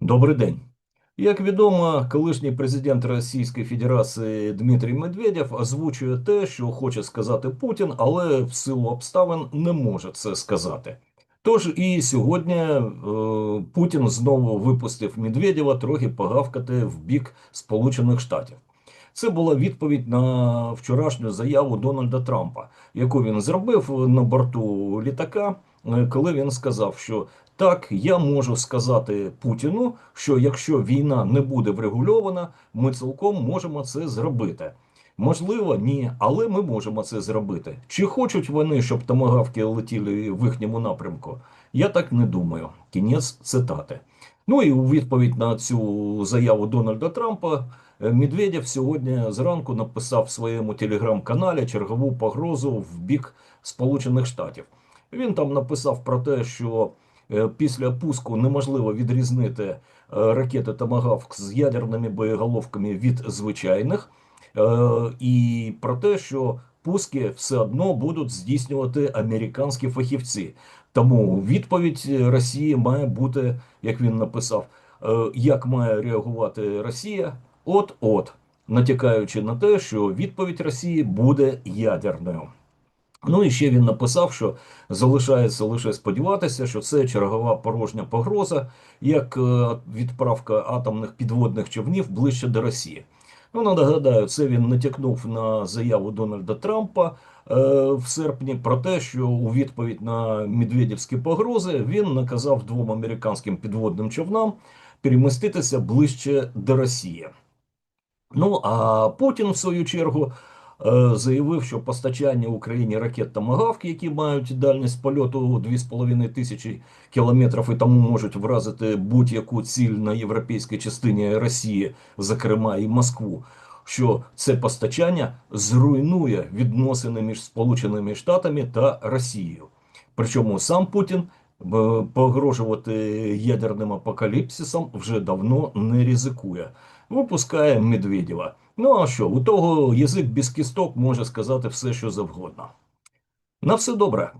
Добрий день. Як відомо, колишній президент Російської Федерації Дмитрій Медведєв озвучує те, що хоче сказати Путін, але в силу обставин не може це сказати. Тож і сьогодні е, Путін знову випустив Медведєва трохи погавкати в бік Сполучених Штатів. Це була відповідь на вчорашню заяву Дональда Трампа, яку він зробив на борту літака, коли він сказав, що так, я можу сказати Путіну, що якщо війна не буде врегульована, ми цілком можемо це зробити. Можливо, ні, але ми можемо це зробити. Чи хочуть вони, щоб томагавки летіли в їхньому напрямку? Я так не думаю. Кінець цитати. Ну і у відповідь на цю заяву Дональда Трампа е, Медведєв сьогодні зранку написав в своєму телеграм-каналі чергову погрозу в бік Сполучених Штатів. Він там написав про те, що е, після пуску неможливо відрізнити е, ракети Томагавк з ядерними боєголовками від звичайних, е, і про те, що пуски все одно будуть здійснювати американські фахівці. Тому відповідь Росії має бути, як він написав, як має реагувати Росія, от-от, натякаючи на те, що відповідь Росії буде ядерною. Ну і ще він написав, що залишається лише сподіватися, що це чергова порожня погроза, як е, відправка атомних підводних човнів ближче до Росії. Ну, нагадаю, це він натякнув на заяву Дональда Трампа е, в серпні про те, що у відповідь на медведівські погрози він наказав двом американським підводним човнам переміститися ближче до Росії. Ну а Путін, в свою чергу, заявив, що постачання Україні ракет «Томагавк», які мають дальність польоту 2,5 тисячі кілометрів і тому можуть вразити будь-яку ціль на європейській частині Росії, зокрема і Москву. Що це постачання зруйнує відносини між Сполученими Штатами та Росією. Причому сам Путін е, погрожувати ядерним апокаліпсисом вже давно не ризикує. Випускає Медведєва. Ну а що, у того язик без кісток може сказати все, що завгодно. На все добре.